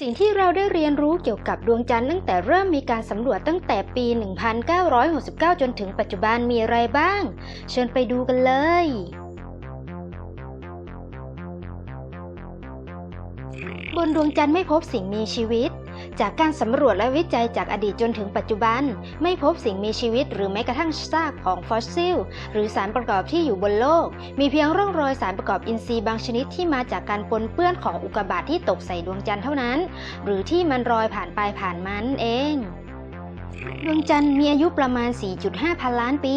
สิ่งที่เราได้เรียนรู้เกี่ยวกับดวงจันทร์ตั้งแต่เริ่มมีการสำรวจตั้งแต่ปี 1969 จนถึงปัจจุบันมีอะไรบ้าง เชิญไปดูกันเลย บนดวงจันทร์ไม่พบสิ่งมีชีวิต จากการสำรวจและวิจัยจากอดีตจนถึงปัจจุบัน ไม่พบสิ่งมีชีวิตหรือแม้กระทั่งซากของฟอสซิล หรือสารประกอบที่อยู่บนโลก มีเพียงร่องรอยสารประกอบอินทรีย์บางชนิดที่มาจากการปนเปื้อนของอุกกาบาตที่ตกใส่ดวงจันทร์เท่านั้น หรือที่มันรอยผ่านไปผ่านมานั่นเอง ดวงจันทร์มีอายุประมาณ 4.5 พันล้านปี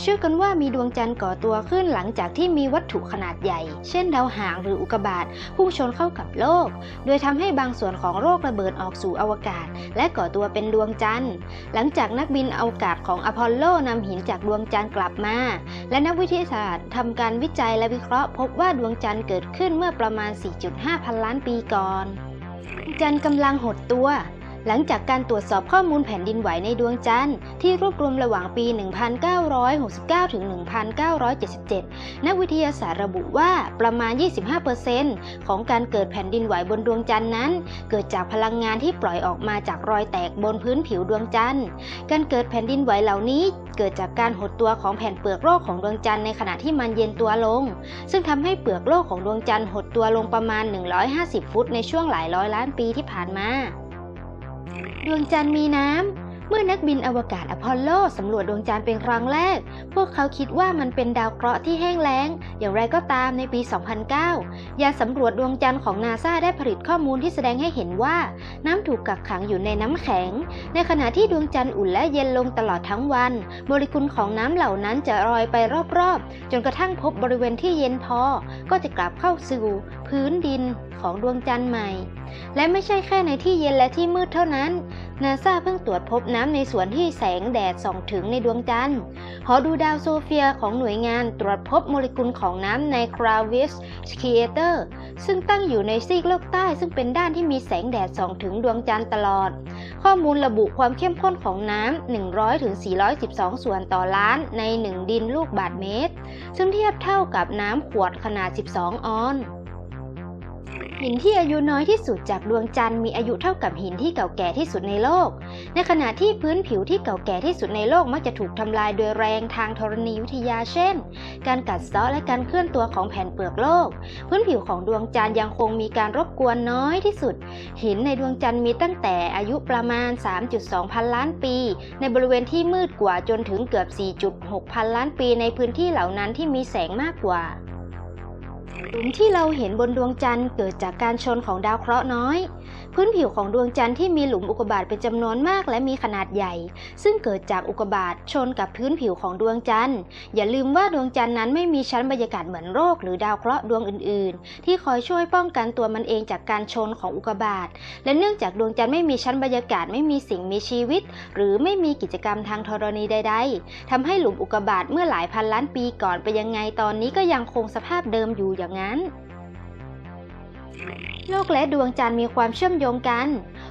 เชื่อกันว่ามีดวงจันทร์ก่อตัวขึ้นหลังจากที่มีวัตถุขนาดใหญ่ เช่นดาวหางหรืออุกกาบาตพุ่งชนเข้ากับโลก โดยทำให้บางส่วนของโลกระเบิดออกสู่อวกาศ และก่อตัวเป็นดวงจันทร์ หลังจากนักบินอวกาศของอพอลโลนำหินจากดวงจันทร์กลับมา และนักวิทยาศาสตร์ทำการวิจัยและวิเคราะห์ พบว่าดวงจันทร์เกิดขึ้นเมื่อประมาณ 4.5 พันล้านปีก่อนดวงจันทร์กำลังหดตัว หลังจากการตรวจสอบข้อมูลแผ่นดินไหวในดวงจันทร์ที่รวบรวมระหว่างปี 1969 ถึง 1977 นักวิทยาศาสตร์ระบุว่าประมาณ 25%ของการเกิดแผ่นดินไหวบนดวงจันทร์นั้น เกิดจากพลังงานที่ปล่อยออกมาจากรอยแตกบนพื้นผิวดวงจันทร์ การเกิดแผ่นดินไหวเหล่านี้เกิดจากการหดตัวของแผ่นเปลือกโลกของดวงจันทร์ในขณะที่มันเย็นตัวลง ซึ่งทำให้เปลือกโลกของดวงจันทร์หดตัวลงประมาณ 150 ฟุตในช่วงหลายร้อยล้านปีที่ผ่านมา ดวงจันทร์มีน้ำ เมื่อนักบินอวกาศอพอลโลสำรวจดวงจันทร์เป็นครั้งแรก พวกเขาคิดว่ามันเป็นดาวเคราะห์ที่แห้งแล้ง อย่างไรก็ตามในปี 2009 ยานสำรวจดวงจันทร์ของนาซาได้ผลิตข้อมูลที่แสดงให้เห็นว่า น้ำถูกกักขังอยู่ในน้ำแข็ง ในขณะที่ดวงจันทร์อุ่นและเย็นลงตลอดทั้งวัน โมเลกุลของน้ำเหล่านั้นจะลอยไปรอบๆ จนกระทั่งพบบริเวณที่เย็นพอ ก็จะกลับเข้าสู่พื้นดินของดวงจันทร์ใหม่และไม่ใช่แค่ในที่เย็นและที่มืดเท่านั้น นาซาเพิ่งตรวจพบน้ำในส่วนที่แสงแดดส่องถึงในดวงจันทร์ หอดูดาวโซเฟียของหน่วยงานตรวจพบโมเลกุลของน้ำในคราวิสค e เอเตอร์ซึ่งตั้งอยู่ในซีกโลกใต้ ซึ่งเป็นด้านที่มีแสงแดดส่องถึงดวงจันทร์ตลอด ข้อมูลระบุความเข้มข้นของน้ำ 100ถึง412 ส่วนต่อล้านใน 1 ดินลูกบาศก์เมตร ซึ่งเทียบเท่ากับน้ำขวดขนาด 12 ออน หินที่อายุน้อยที่สุดจากดวงจันทร์มีอายุเท่ากับหินที่เก่าแก่ที่สุดในโลก ในขณะที่พื้นผิวที่เก่าแก่ที่สุดในโลกมักจะถูกทำลายโดยแรงทางธรณีวิทยาเช่น การกัดเซาะและการเคลื่อนตัวของแผ่นเปลือกโลก พื้นผิวของดวงจันทร์ยังคงมีการรบกวนน้อยที่สุด หินในดวงจันทร์มีตั้งแต่อายุประมาณ 3.2 พันล้านปี ในบริเวณที่มืดกว่าจนถึงเกือบ 4.6 พันล้านปีในพื้นที่เหล่านั้นที่มีแสงมากกว่า หลุมที่เราเห็นบนดวงจันทร์เกิดจากการชนของดาวเคราะห์น้อย พื้นผิวของดวงจันทร์ที่มีหลุมอุกกาบาตเป็นจำนวนมากและมีขนาดใหญ่ ซึ่งเกิดจากอุกกาบาตชนกับพื้นผิวของดวงจันทร์ อย่าลืมว่าดวงจันทร์นั้นไม่มีชั้นบรรยากาศเหมือนโลกหรือดาวเคราะห์ดวงอื่น ๆ ที่คอยช่วยป้องกันตัวมันเองจากการชนของอุกกาบาตและเนื่องจากดวงจันทร์ไม่มีชั้นบรรยากาศไม่มีสิ่งมีชีวิต หรือไม่มีกิจกรรมทางธรณีใด ๆทำให้หลุมอุกกาบาตเมื่อหลายพันล้านปีก่อนไปนยังไงตอนนี้ก็ยังคงสภาพเดิมอยู่อย่างนั้น โลกและดวงจันทร์มีความเชื่อมโยงกัน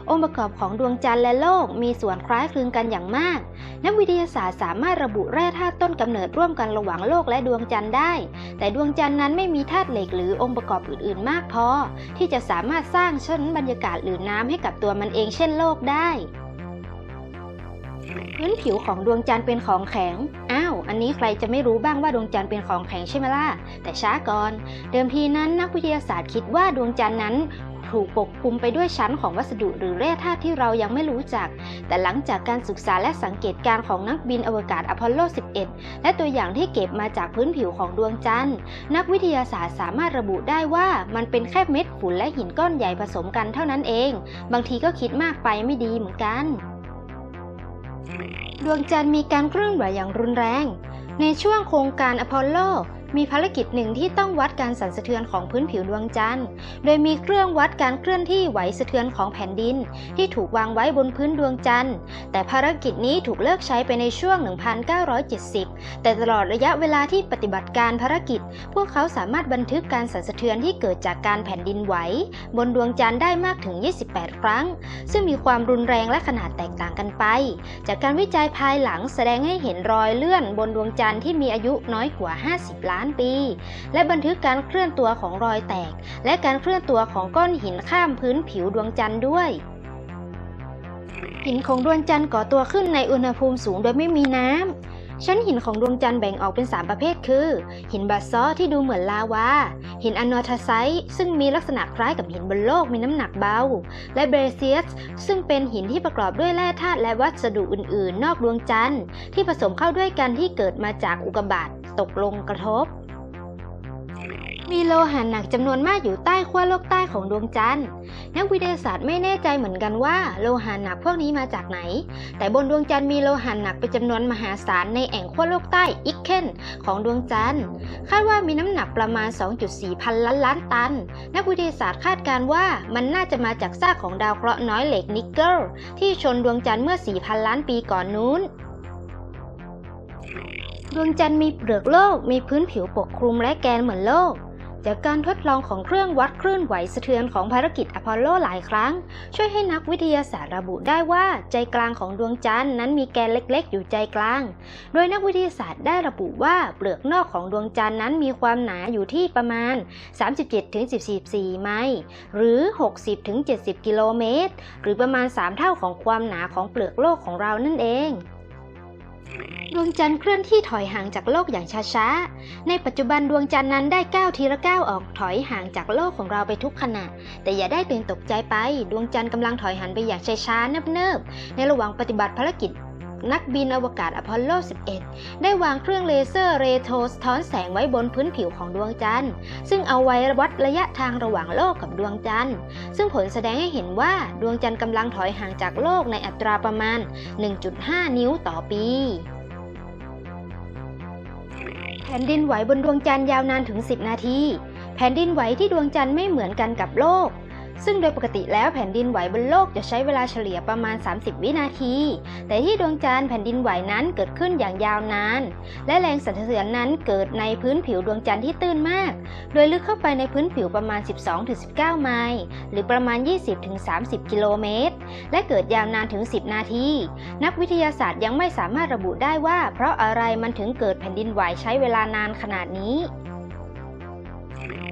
องค์ประกอบของดวงจันทร์และโลกมีส่วนคล้ายคลึงกันอย่างมาก นักวิทยาศาสตร์สามารถระบุแร่ธาตุต้นกำเนิดร่วมกันระหว่างโลกและดวงจันทร์ได้ แต่ดวงจันทร์นั้นไม่มีธาตุเหล็กหรือองค์ประกอบอื่นๆ มากพอ ที่จะสามารถสร้างชั้นบรรยากาศหรือน้ำให้กับตัวมันเองเช่นโลกได้ พื้นผิวของดวงจันทร์เป็นของแข็ง อ้าว อันนี้ใครจะไม่รู้บ้างว่าดวงจันทร์เป็นของแข็งใช่ไหมล่ะ แต่ช้าก่อน เดิมทีนั้นนักวิทยาศาสตร์คิดว่าดวงจันทร์นั้นถูกปกคลุมไปด้วยชั้นของวัสดุหรือแร่ธาตุที่เรายังไม่รู้จัก แต่หลังจากการศึกษาและสังเกตการของนักบินอวกาศอพอลโล 11 และตัวอย่างที่เก็บมาจากพื้นผิวของดวงจันทร์ นักวิทยาศาสตร์สามารถระบุได้ว่ามันเป็นแค่เม็ดฝุ่นและหินก้อนใหญ่ผสมกันเท่านั้นเอง บางทีก็คิดมากไปไม่ดีเหมือนกัน ดวงจันทร์มีการเคลื่อนไหวอย่างรุนแรง ในช่วงโครงการอพอลโล มีภารกิจหนึ่งที่ต้องวัดการสั่นสะเทือนของพื้นผิวดวงจันทร์ โดยมีเครื่องวัดการเคลื่อนที่ไหวสะเทือนของแผ่นดิน ที่ถูกวางไว้บนพื้นดวงจันทร์ แต่ภารกิจนี้ถูกเลิกใช้ไปในช่วง 1970 แต่ตลอดระยะเวลาที่ปฏิบัติการภารกิจ พวกเขาสามารถบันทึกการสั่นสะเทือนที่เกิดจากการแผ่นดินไหว บนดวงจันทร์ได้มากถึง 28 ครั้ง ซึ่งมีความรุนแรงและขนาดแตกต่างกันไป จากการวิจัยภายหลังแสดงให้เห็นรอยเลื่อนบนดวงจันทร์ที่มีอายุน้อยกว่า 50 ล้านานปี และบันทึกการเคลื่อนตัวของรอยแตก และการเคลื่อนตัวของก้อนหินข้ามพื้นผิวดวงจันทร์ด้วยหินของดวงจันทร์ก่อตัวขึ้นในอุณหภูมิสูงโดยไม่มีน้ำชั้นหินของดวงจันทร์แบ่งออกเป็น 3 ประเภทคือ หินบาซอร์ที่ดูเหมือนลาวา หินอนอทาไซต์ซึ่งมีลักษณะคล้ายกับหินบนโลกมีน้ำหนักเบา และเบรเซียสซึ่งเป็นหินที่ประกอบด้วยแร่ธาตุและวัสดุอื่น ๆ นอกดวงจันทร์ที่ผสมเข้าด้วยกันที่เกิดมาจากอุกกาบาต ตกลงกระทบ มีโลหะหนักจำนวนมากอยู่ใต้ขั้วโลกใต้ของดวงจันทร์ นักวิทยาศาสตร์ไม่แน่ใจเหมือนกันว่าโลหะหนักพวกนี้มาจากไหน แต่บนดวงจันทร์มีโลหะหนักเป็นจำนวนมหาศาลในแอ่งขั้วโลกใต้อิกเคนของดวงจันทร์ คาดว่ามีน้ำหนักประมาณ 2.4 พันล้านล้านตัน นักวิทยาศาสตร์คาดการณ์ว่ามันน่าจะมาจากซากของดาวเคราะห์น้อยเหล็กนิกเกิลที่ชนดวงจันทร์เมื่อ 4,000 ล้านปีก่อนนู้น ดวงจันทร์มีเปลือกโลกมีพื้นผิวปกคลุมและแกนเหมือนโลก จากการทดลองของเครื่องวัดคลื่นไหวสะเทือนของภารกิจอพอลโลหลายครั้ง ช่วยให้นักวิทยาศาสตร์ระบุได้ว่าใจกลางของดวงจันทร์นั้นมีแกนเล็กๆ อยู่ใจกลาง โดยนักวิทยาศาสตร์ได้ระบุว่าเปลือกนอกของดวงจันทร์นั้นมีความหนาอยู่ที่ประมาณ 37-44 ไมล์หรือ 60-70 กิโลเมตร หรือประมาณ 3 เท่าของความหนาของเปลือกโลกของเรานั่นเอง ดวงจันทร์เคลื่อนที่ถอยห่างจากโลกอย่างช้าๆ ในปัจจุบันดวงจันทร์นั้นได้ก้าวทีละก้าวออกถอยห่างจากโลกของเราไปทุกขณะ แต่อย่าได้ตื่นตกใจไป ดวงจันทร์กำลังถอยหันไปอย่างช้าๆเนิบๆ ในระหว่างปฏิบัติภารกิจ นักบินอวกาศอพอลโล 11 ได้วางเครื่องเลเซอร์เรโทสะท้อนแสงไว้บนพื้นผิวของดวงจันทร์ ซึ่งเอาไว้วัดระยะทางระหว่างโลกกับดวงจันทร์ ซึ่งผลแสดงให้เห็นว่าดวงจันทร์กำลังถอยห่างจากโลกในอัตราประมาณ 1.5 นิ้วต่อปีแผ่นดินไหวบนดวงจันทร์ยาวนานถึง 10 นาที แผ่นดินไหวที่ดวงจันทร์ไม่เหมือนกันกับโลก ซึ่งโดยปกติแล้วแผ่นดินไหวบนโลกจะใช้เวลาเฉลี่ยประมาณ 30 วินาที แต่ที่ดวงจันทร์แผ่นดินไหวนั้นเกิดขึ้นอย่างยาวนาน และแรงสั่นสะเทือนนั้นเกิดในพื้นผิวดวงจันทร์ที่ตื้นมาก โดยลึกเข้าไปในพื้นผิวประมาณ 12-19 ไมล์ หรือประมาณ 20-30 กิโลเมตร และเกิดยาวนานถึง 10 นาที นักวิทยาศาสตร์ยังไม่สามารถระบุได้ว่า เพราะอะไรมันถึงเกิดแผ่นดินไหวใช้เวลานานขนาดนี้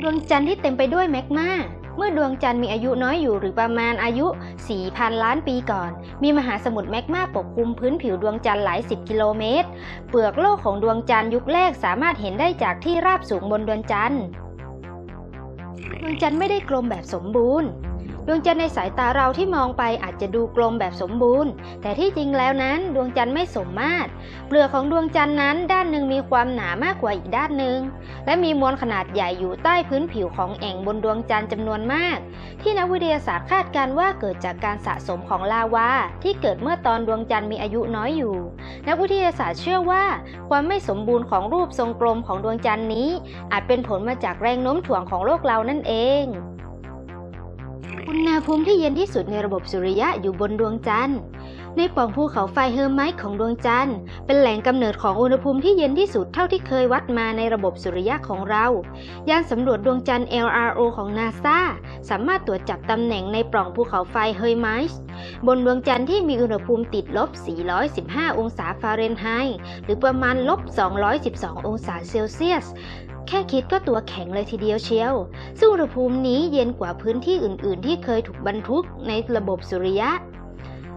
ดวงจันทร์ที่เต็มไปด้วยแมกมา เมื่อดวงจันทร์มีอายุน้อยอยู่หรือประมาณอายุ 4,000 ล้านปีก่อน มีมหาสมุทรแมกมาปกคลุมพื้นผิวดวงจันทร์หลายสิบกิโลเมตร เปลือกโลกของดวงจันทร์ยุคแรกสามารถเห็นได้จากที่ราบสูงบนดวงจันทร์ ดวงจันทร์ไม่ได้กลมแบบสมบูรณ์ วงจันทร์ในสายตาเราที่มองไปอาจจะดูกลมแบบสมบูรณ์ แต่ที่จริงแล้วนั้นดวงจันทร์ไม่สมมาตร เปลือกของดวงจันทร์นั้น ด้านหนึ่งมีความหนามากกว่าอีกด้านหนึ่ง และมีมวลขนาดใหญ่อยู่ใต้พื้นผิวของแอ่งบนดวงจันทร์จำนวนมาก ที่นักวิทยาศาสตร์คาดการณ์ว่าเกิดจากการสะสมของลาวาที่เกิดเมื่อตอนดวงจันทร์มีอายุน้อยอยู่ นักวิทยาศาสตร์เชื่อว่าความไม่สมบูรณ์ของรูปทรงกลมของดวงจันทร์นี้ อาจเป็นผลมาจากแรงโน้มถ่วงของโลกเรานั่นเอง อุณหภูมิที่เย็นที่สุดในระบบสุริยะอยู่บนดวงจันทร์ ในปล่องภูเขาไฟเฮอร์ไมต์ของดวงจันทร์ เป็นแหล่งกำเนิดของอุณหภูมิที่เย็นที่สุดเท่าที่เคยวัดมาในระบบสุริยะของเรา ยานสำรวจดวงจันทร์ LRO ของ NASA สามารถตรวจจับตำแหน่งในปล่องภูเขาไฟเฮอร์ไมต์บนดวงจันทร์ที่มีอุณหภูมิติดลบ 415 องศาฟาเรนไฮต์หรือประมาณลบ 212 องศาเซลเซียสแค่คิดก็ตัวแข็งเลยทีเดียวเชียว ซึ่งอุณหภูมินี้เย็นกว่าพื้นที่อื่น ๆ ที่เคยถูกบันทึกในระบบสุริยะ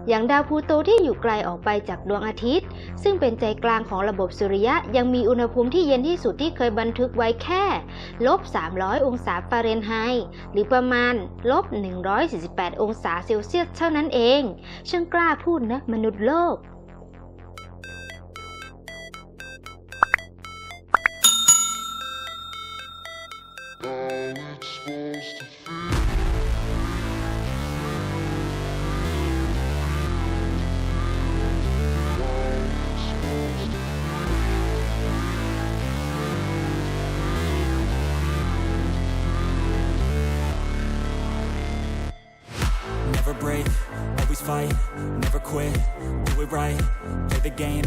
อย่างดาวพลูโตที่อยู่ไกลออกไปจากดวงอาทิตย์ ซึ่งเป็นใจกลางของระบบสุริยะ ยังมีอุณหภูมิที่เย็นที่สุดที่เคยบันทึกไว้แค่ลบ 300 องศาฟาเรนไฮต์หรือประมาณลบ 148 องศาเซลเซียสเท่านั้นเองช่างกล้าพูดนะมนุษย์โลก game